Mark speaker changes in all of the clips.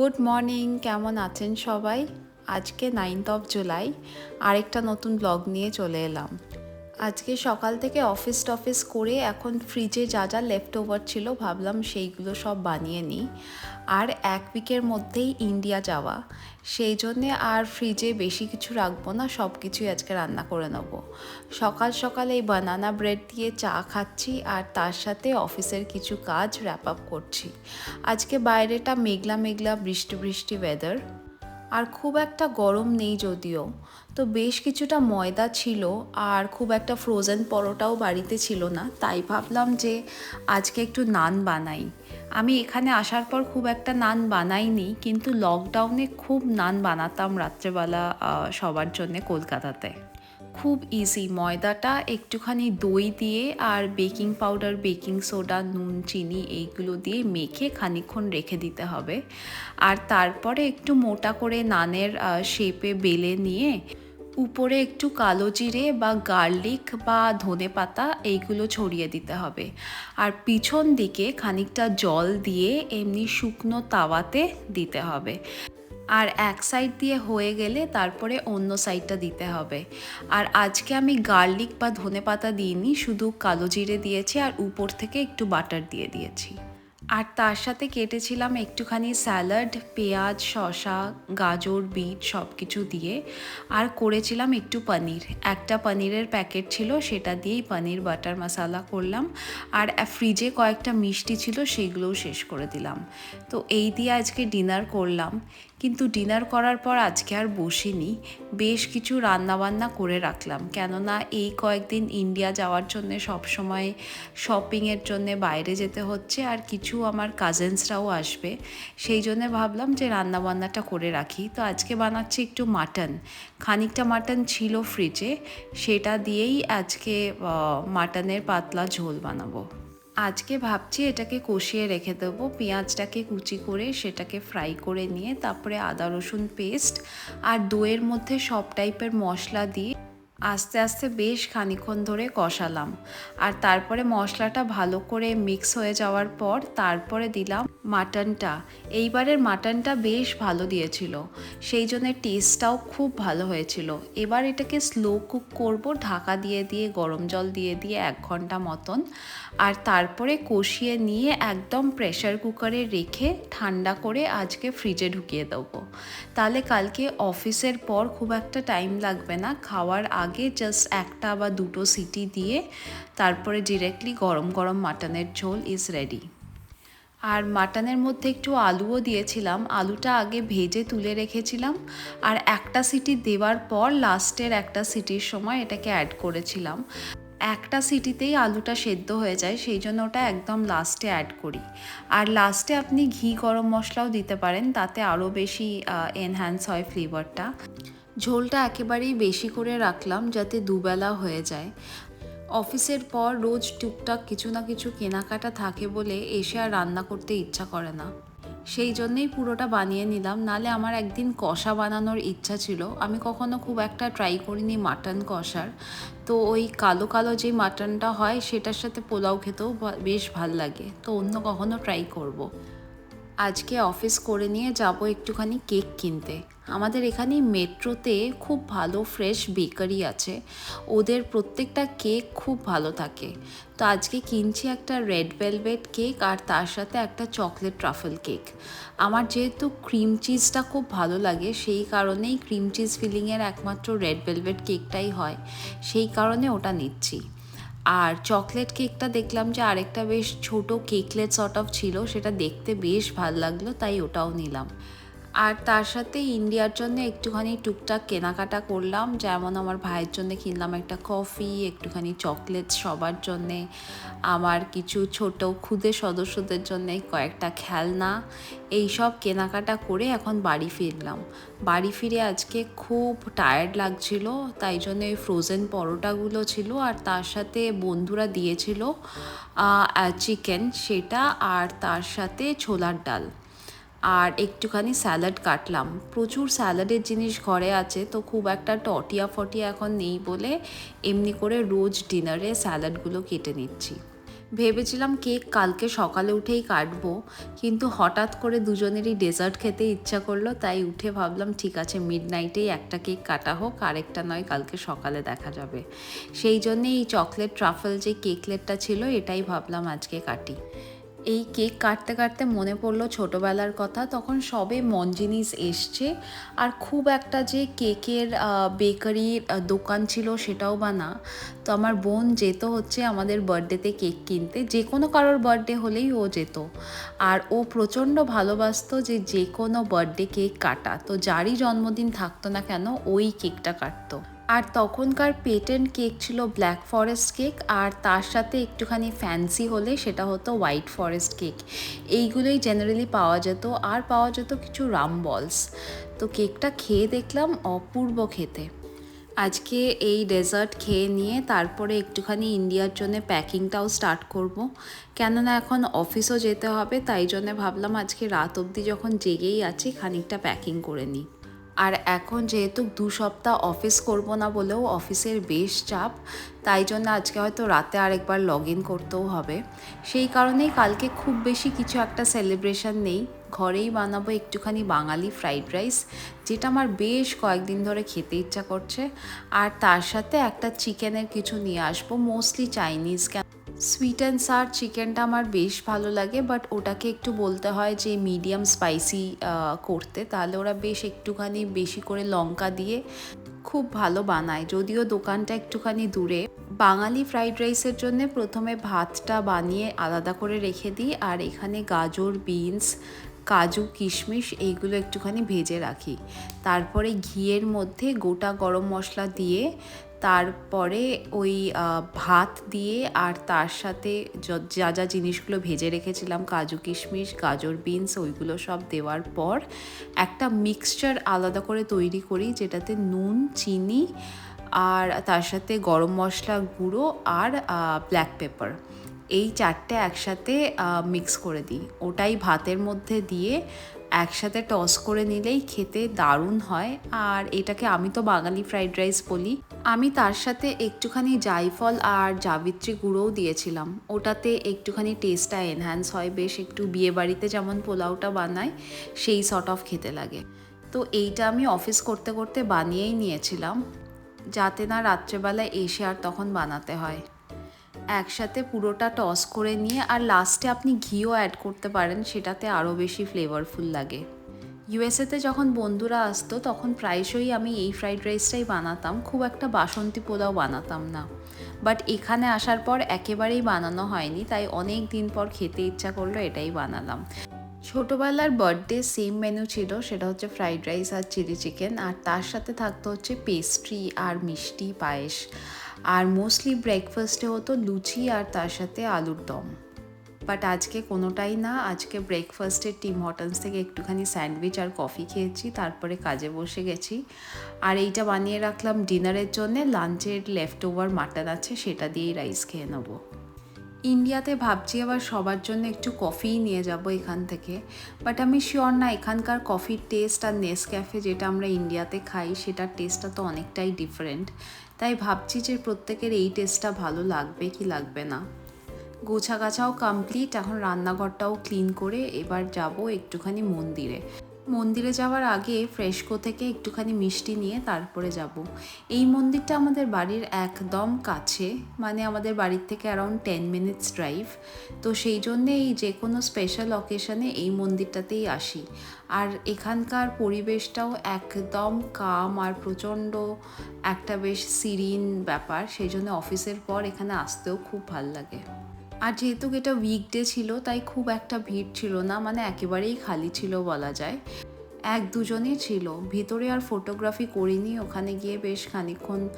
Speaker 1: Good morning, কেমন আছেন সবাই? আজকে নাইনথ অফ জুলাই আরেকটা নতুন ব্লগ নিয়ে চলে এলাম। আজকে সকাল থেকে অফিস টফিস করে এখন ফ্রিজে যা যা লেফট ওভার ছিল ভাবলাম সেইগুলো সব বানিয়ে নিই। আর এক উইকের মধ্যেই ইন্ডিয়া যাওয়া। সেই জন্যে আর ফ্রিজে বেশি কিছু রাখব না সব কিছুই আজকে রান্না করে নেব। সকাল সকাল এই বানানা ব্রেড দিয়ে চা খাচ্ছি আর তার সাথে অফিসের কিছু কাজ র্যাপ আপ করছি। আজকে বাইরেটা মেঘলা মেঘলা বৃষ্টি বৃষ্টি ওয়েদার আর খুব একটা গরম নেই যদিও। তো বেশ কিছুটা ময়দা ছিল আর খুব একটা ফ্রোজেন পরোটাও বাড়িতে ছিল না। তাই ভাবলাম যে আজকে একটু নান বানাই। আমি এখানে আসার পর খুব একটা নান বানাইনি, কিন্তু লকডাউনে খুব নান বানাতাম রাত্রেবেলা সবার জন্যে কলকাতাতে। খুব ইজি ময়দাটা একটুখানি দই দিয়ে আর বেকিং পাউডার বেকিং সোডা নুন, চিনি এইগুলো দিয়ে মেখে খানিকক্ষণ রেখে দিতে হবে। আর তারপরে একটু মোটা করে নানের শেপে বেলে নিয়ে উপরে একটু কালো জিরে বা গার্লিক বা ধনে পাতা এইগুলো ছড়িয়ে দিতে হবে। আর পিছন দিকে খানিকটা জল দিয়ে এমনি শুকনো তাওয়াতে দিতে হবে। আর এক সাইড দিয়ে হয়ে গেলে তারপরে অন্য সাইডটা দিতে হবে। আর আজকে আমি গার্লিক বা ধনে পাতা দিইনি, শুধু কালো জিরে দিয়েছি আর উপর থেকে একটু বাটার দিয়ে দিয়েছি। আর তার সাথে কেটেছিলাম একটুখানি স্যালাড, পেঁয়াজ, শসা, গাজর, বিট সব কিছু দিয়ে। আর করেছিলাম একটু পনির। একটা পনিরের প্যাকেট ছিল, সেটা দিয়েই পনির বাটার মশালা করলাম। আর ফ্রিজে কয়েকটা মিষ্টি ছিল, সেগুলোও শেষ করে দিলাম। তো এই দিয়ে আজকে ডিনার করলাম। কিন্তু ডিনার করার পর আজকে আর বসিনি। বেশ কিছু রান্নাবান্না করে রাখলাম। কেননা এই কয়েকদিন ইন্ডিয়া যাওয়ার জন্য সবসময় শপিংয়ের জন্য বাইরে যেতে হচ্ছে। আর কিছু আমার কাজেন্সরাও আসবে। সেই জন্য ভাবলাম যে রান্নাবান্নাটা করে রাখি। তো আজকে বানাচ্ছি একটু মাটন খানিকটা মাটন ছিল ফ্রিজে সেটা দিয়েই আজকে মাটনের পাতলা ঝোল বানাবো। আজকে ভাবছি এটাকে কষিয়ে রেখে দেবো। পেঁয়াজটাকে কুচি করে সেটাকে ফ্রাই করে নিয়ে, তারপরে আদা রসুন পেস্ট আর দইয়ের মধ্যে সব টাইপের মশলা দিয়ে আস্তে আস্তে বেশ খানিক্ষণ ধরে কষালাম। আর তারপরে মশলাটা ভালো করে মিক্স হয়ে যাওয়ার পর তারপরে দিলাম মাটনটা এইবারের মাটনটা বেশ ভালো দিয়েছিল। সেই জন্য টেস্টটাও খুব ভালো হয়েছিল। এবার এটাকে স্লো কুক করব, ঢাকা দিয়ে দিয়ে, গরম জল দিয়ে দিয়ে এক ঘণ্টা মতন। আর তারপরে কষিয়ে নিয়ে একদম প্রেশার কুকারে রেখে ঠান্ডা করে আজকে ফ্রিজে ঢুকিয়ে দেবো। তাহলে কালকে অফিসের পর খুব একটা টাইম লাগবে না, খাওয়ার জাস্ট একটা বা দুটো সিটি দিয়ে তারপরে ডিরেক্টলি গরম গরম মাটনের ঝোল ইজ রেডি আর মাটনের মধ্যে একটু আলুও দিয়েছিলাম, আলুটা আগে ভেজে তুলে রেখেছিলাম, আর একটা সিটি দেওয়ার পর লাস্টের একটা সিটির সময় এটাকে অ্যাড করেছিলাম। একটা সিটিতেই আলুটা সেদ্ধ হয়ে যায়, সেই জন্য ওটা একদম লাস্টে অ্যাড করি। আর লাস্টে আপনি ঘি গরম মশলাও দিতে পারেন, তাতে আরও বেশি এনহ্যান্স হয় ফ্লেভারটা ঝোলটা একেবারেই বেশি করে রাখলাম যাতে দুবেলা হয়ে যায়। অফিসের পর রোজ টুকটাক কিছু না কিছু কেনাকাটা থাকে বলে এসে আর রান্না করতে ইচ্ছা করে না। সেই জন্যেই পুরোটা বানিয়ে নিলাম, নালে আমার একদিন কষা বানানোর ইচ্ছা ছিল। আমি কখনো খুব একটা ট্রাই করিনি মাটন কষার। তো ওই কালো কালো যে মাটনটা হয়, সেটার সাথে পোলাও খেতেও বেশ ভালো লাগে। তো অন্য কখনো ট্রাই করব। আজকে অফিস করে নিয়ে যাব একটুখানি কেক কিনতে। আমাদের এখানে মেট্রোতে খুব ভালো ফ্রেশ বেকারি আছে। ওদের প্রত্যেকটা কেক খুব ভালো থাকে। তো আজকে কিনছি একটা রেড ভেলভেট কেক আর তার সাথে একটা চকলেট ট্রাফেল কেক। আমার যেহেতু ক্রিম চিজটা খুব ভালো লাগে, সেই কারণেই ক্রিম চিজ ফিলিংয়ের একমাত্র রেড ভেলভেট কেকটাই হয়। সেই কারণে ওটা নিচ্ছি। আর চকলেট কেকটা দেখলাম যে আরেকটা বেশ ছোট কেকলেট সর্ট অফ ছিল, সেটা দেখতে বেশ ভালো লাগল, তাই ওটাও নিলাম। আর তার সাথে ইন্ডিয়ার জন্য একটুখানি টুকটাক কেনাকাটা করলাম। যেমন আমার ভাইয়ের জন্য কিনলাম একটা কফি, একটুখানি চকলেট সবার জন্যে, আমার কিছু ছোট ক্ষুদে সদস্যদের জন্য কয়েকটা খেলনা এই সব কেনাকাটা করে এখন বাড়ি ফিরলাম। বাড়ি ফিরে আজকে খুব টায়ার্ড লাগছিল, তাই জন্য এই ফ্রোজেন পরোটাগুলো ছিল আর তার সাথে বন্ধুরা দিয়েছিল চিকেন সেটা আর তার সাথে ছোলার ডাল। আর একটুখানি স্যালাড কাটলাম। প্রচুর স্যালাডের জিনিস ঘরে আছে, তো খুব একটা টটিয়া ফটিয়া এখন নেই বলে এমনি করে রোজ ডিনারে স্যালাডগুলো কেটে নিচ্ছি। ভেবেছিলাম কেক কালকে সকালে উঠেই কাটবো, কিন্তু হঠাৎ করে দুজনেরই ডেজার্ট খেতে ইচ্ছা করল, তাই উঠে ভাবলাম ঠিক আছে মিড নাইটেই একটা কেক কাটা হোক, আরেকটা নয় কালকে সকালে দেখা যাবে। সেই জন্যে এই চকলেট ট্রাফেল যে কেকলেটটা ছিল, এটাই ভাবলাম আজকে কাটি। এই কেক কাটতে কাটতে মনে পড়ল ছোটোবেলার কথা, তখন সবে মন জিনিস এসছে। আর খুব একটা যে কেকের বেকারির দোকান ছিল সেটাও বা না। তো আমার বোন যেত হচ্ছে আমাদের বার্থডেতে কেক কিনতে, যে কোনো কারোর বার্থডে হলেই ও যেত। আর ও প্রচণ্ড ভালোবাসতো যে যে কোনো বার্থডে কেক কাটা। তো যারই জন্মদিন থাকতো না কেন, ওই কেকটা কাটতো। আর তখনকার পেটেন্ট কেক ছিল ব্ল্যাক ফরেস্ট কেক আর তার সাথে একটুখানি ফ্যান্সি হলে সেটা হতো হোয়াইট ফরেস্ট কেক এইগুলোই জেনারেলি পাওয়া যেত, আর পাওয়া যেত কিছু রাম বলস তো কেকটা খেয়ে দেখলাম অপূর্ব খেতে। আজকে এই ডেজার্ট খেয়ে নিয়ে তারপরে একটুখানি ইন্ডিয়ার জন্য প্যাকিংটাও স্টার্ট করব। কেননা এখন অফিসও যেতে হবে, তাই জন্য ভাবলাম আজকে রাত অবধি যখন জেগেই আছি, খানিকটা প্যাকিং করে নিই। আর এখন যেহেতু দু সপ্তাহ অফিস করব না বলেও অফিসের বেশ চাপ, তাই জন্য আজকে হয়তো রাতে আরেকবার লগ ইন করতেও হবে। সেই কারণেই কালকে খুব বেশি কিছু একটা সেলিব্রেশন নেই। ঘরেই বানাবো একটুখানি বাঙালি ফ্রাইড রাইস যেটা আমার বেশ কয়েকদিন ধরে খেতে ইচ্ছা করছে। আর তার সাথে একটা চিকেনের কিছু নিয়ে আসব mostly Chinese sweet and sour চিকেনটা আমার বেশ ভালো লাগে বাট ওটাকে একটু বলতে হয় যে মিডিয়াম স্পাইসি করতে। তাহলে ওরা বেশ একটুখানি বেশি করে লঙ্কা দিয়ে খুব ভালো বানায়। যদিও দোকানটা একটুখানি দূরে। বাঙালি ফ্রাইড রাইসের জন্য প্রথমে ভাতটা বানিয়ে আলাদা করে রেখে দিই, আর এখানে গাজর বিনস কাজু, কিশমিশ এইগুলো একটুখানি ভেজে রাখি। তারপরে ঘিয়ের মধ্যে গোটা গরম মশলা দিয়ে তারপরে ওই ভাত দিয়ে আর তার সাথে যা যা জিনিসগুলো ভেজে রেখেছিলাম, কাজু কিশমিশ, গাজর বিনস, ওইগুলো সব দেওয়ার পর একটা মিক্সচার আলাদা করে তৈরি করি, যেটাতে নুন, চিনি আর তার সাথে গরম মশলা গুঁড়ো আর ব্ল্যাক পেপার এই চারটে একসাথে মিক্স করে দিই। ওটাই ভাতের মধ্যে দিয়ে একসাথে টস করে নিলেই খেতে দারুণ হয়। আর এটাকে আমি তো বাঙালি ফ্রাইড রাইস বলি। আমি তার সাথে একটুখানি জাইফল আর জাবিত্রী গুঁড়োও দিয়েছিলাম। ওটাতে একটুখানি টেস্টটা এনহ্যান্স হয়। বেশ একটু বিয়ে বাড়িতে যেমন পোলাওটা বানায়, সেই সর্ট অফ খেতে লাগে। তো এইটা আমি অফিস করতে করতে বানিয়েই নিয়েছিলাম। যাতে না রাত্রেবেলায় এসে আর তখন বানাতে হয়। একসাথে পুরোটা টস করে নিয়ে আর লাস্টে আপনি ঘিও অ্যাড করতে পারেন, সেটাতে আরও বেশি ফ্লেভারফুল লাগে। ইউএসএতে যখন বন্ধুরা আসতো, তখন প্রায়শই আমি এই ফ্রাইড রাইসটাই বানাতাম, খুব একটা বাসন্তী পোলাও বানাতাম না। বাট এখানে আসার পর একেবারেই বানানো হয়নি, তাই অনেক দিন পর খেতে ইচ্ছা করল, এটাই বানালাম। ছোটোবেলার বার্থডে সেম মেনু ছিল, সেটা হচ্ছে ফ্রাইড রাইস আর চিলি চিকেন আর তার সাথে থাকতো হচ্ছে পেস্ট্রি আর মিষ্টি পায়েস। আর মোস্টলি ব্রেকফাস্টে হতো লুচি আর তার সাথে আলুর দম। বাট আজকে কোনোটাই না, আজকে ব্রেকফাস্টে টিম হটন্স থেকে একটুখানি স্যান্ডউইচ আর কফি খেয়েছি, তারপরে কাজে বসে গেছি। আর এইটা বানিয়ে রাখলাম ডিনারের জন্যে, লাঞ্চের লেফট ওভার মাটন আছে, সেটা দিয়েই রাইস খেয়ে নেব। ইন্ডিয়াতে ভাবছি আবার সবার জন্য একটু কফিই নিয়ে যাব এখান থেকে। বাট আমি শিওর না, এখানকার কফির টেস্ট আর নেস ক্যাফে যেটা আমরা ইন্ডিয়াতে খাই, সেটার টেস্টটা তো অনেকটাই ডিফারেন্ট তাই ভাবছি যে প্রত্যেকের এই টেস্টটা ভালো লাগবে কি লাগবে না। গোছা গাছাও কমপ্লিট এখন রান্নাঘরটাও ক্লিন করে এবার যাব একটুখানি মন্দিরে। মন্দিরে যাওয়ার আগে ফ্রেশকো থেকে একটুখানি মিষ্টি নিয়ে তারপরে যাব। এই মন্দিরটা আমাদের বাড়ির একদম কাছে মানে আমাদের বাড়ির থেকে অ্যারাউন্ড টেন মিনিটস ড্রাইভ তো সেই জন্যে এই যে কোনো স্পেশাল অকেশনে এই মন্দিরটাতেই আসি। আর এখানকার পরিবেশটাও একদম কাম আর প্রচণ্ড একটা বেশ সিরিন ব্যাপার। সেই জন্য অফিসের পর এখানে আসতেও খুব ভালো লাগে। আর যেহেতু এটা উইকডে ছিল, তাই খুব একটা ভিড় ছিল না মানে একেবারেই খালি ছিল বলা যায়। এক দুজনই ছিল। ভিতরে আর ফটোগ্রাফি করিনি, ওখানে গিয়ে বেশ খানিক্ষণ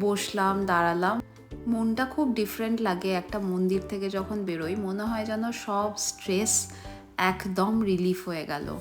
Speaker 1: বসলাম, দাঁড়ালাম। মনটা খুব ডিফারেন্ট লাগে একটা মন্দির থেকে যখন বেরোই, মনে হয় যেন সব স্ট্রেস একদম রিলিফ হয়ে গেল।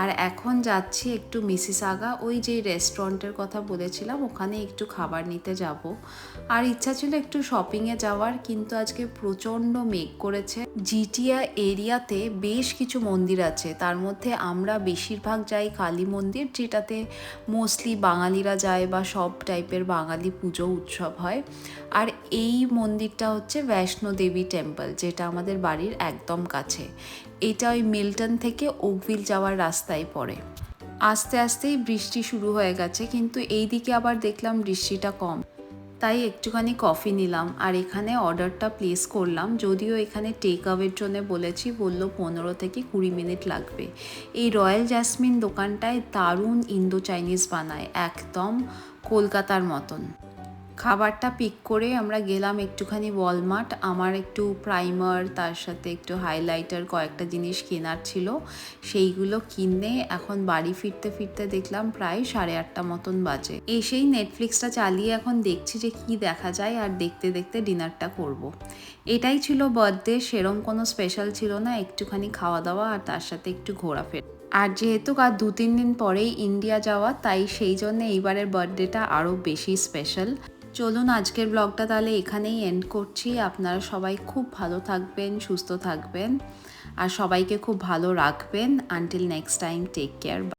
Speaker 1: আর এখন যাচ্ছি একটু মিসিস আগা ওই যে রেস্টুরেন্টের কথা বলেছিলাম, ওখানে একটু খাবার নিতে যাব। আর ইচ্ছা ছিল একটু শপিংয়ে যাওয়ার, কিন্তু আজকে প্রচণ্ড মেঘ করেছে। জিটিয়া এরিয়াতে বেশ কিছু মন্দির আছে, তার মধ্যে আমরা বেশিরভাগ যাই কালী মন্দির, যেটাতে মোস্টলি বাঙালিরা যায় বা সব টাইপের বাঙালি পুজো উৎসব হয়। আর এই মন্দিরটা হচ্ছে বৈষ্ণো দেবী টেম্পল যেটা আমাদের বাড়ির একদম কাছে। এটা ওই মিল্টন থেকে ওকভিল যাওয়ার রাস্তায় পড়ে। আস্তে আস্তেই বৃষ্টি শুরু হয়ে গেছে, কিন্তু এই দিকে আবার দেখলাম বৃষ্টিটা কম। তাই একটুখানি কফি নিলাম আর এখানে অর্ডারটা প্লেস করলাম, যদিও এখানে টেক আওয়ের জন্য বলেছি, বলল পনেরো থেকে কুড়ি মিনিট লাগবে। এই রয়্যাল জ্যাসমিন দোকানটায় দারুণ ইন্দো চাইনিজ বানায়, একদম কলকাতার মতন। খাবারটা পিক করে আমরা গেলাম একটুখানি ওয়ালমার্ট আমার একটু প্রাইমার তার সাথে একটু হাইলাইটার কয়েকটা জিনিস কেনার ছিল। সেইগুলো কিনে এখন বাড়ি ফিরতে ফিরতে দেখলাম প্রায় সাড়ে আটটা মতন বাজে। এসেই নেটফ্লিক্সটা চালিয়ে এখন দেখছি যে কি দেখা যায় আর দেখতে দেখতে ডিনারটা করব। এটাই ছিল বার্থডে সেরম কোনো স্পেশাল ছিল না, একটুখানি খাওয়া দাওয়া আর তার সাথে একটু ঘোরাফেরা। আর যেহেতু আর দু তিন দিন পরেই ইন্ডিয়া যাওয়া, তাই সেই জন্য এইবারের বার্থডেটা আরও বেশি স্পেশাল চলুন আজকের ব্লগটা তাহলে এখানেই এন্ড করছি। আপনারা সবাই খুব ভালো থাকবেন, সুস্থ থাকবেন, আর সবাইকে খুব ভালো রাখবেন। Until next time take care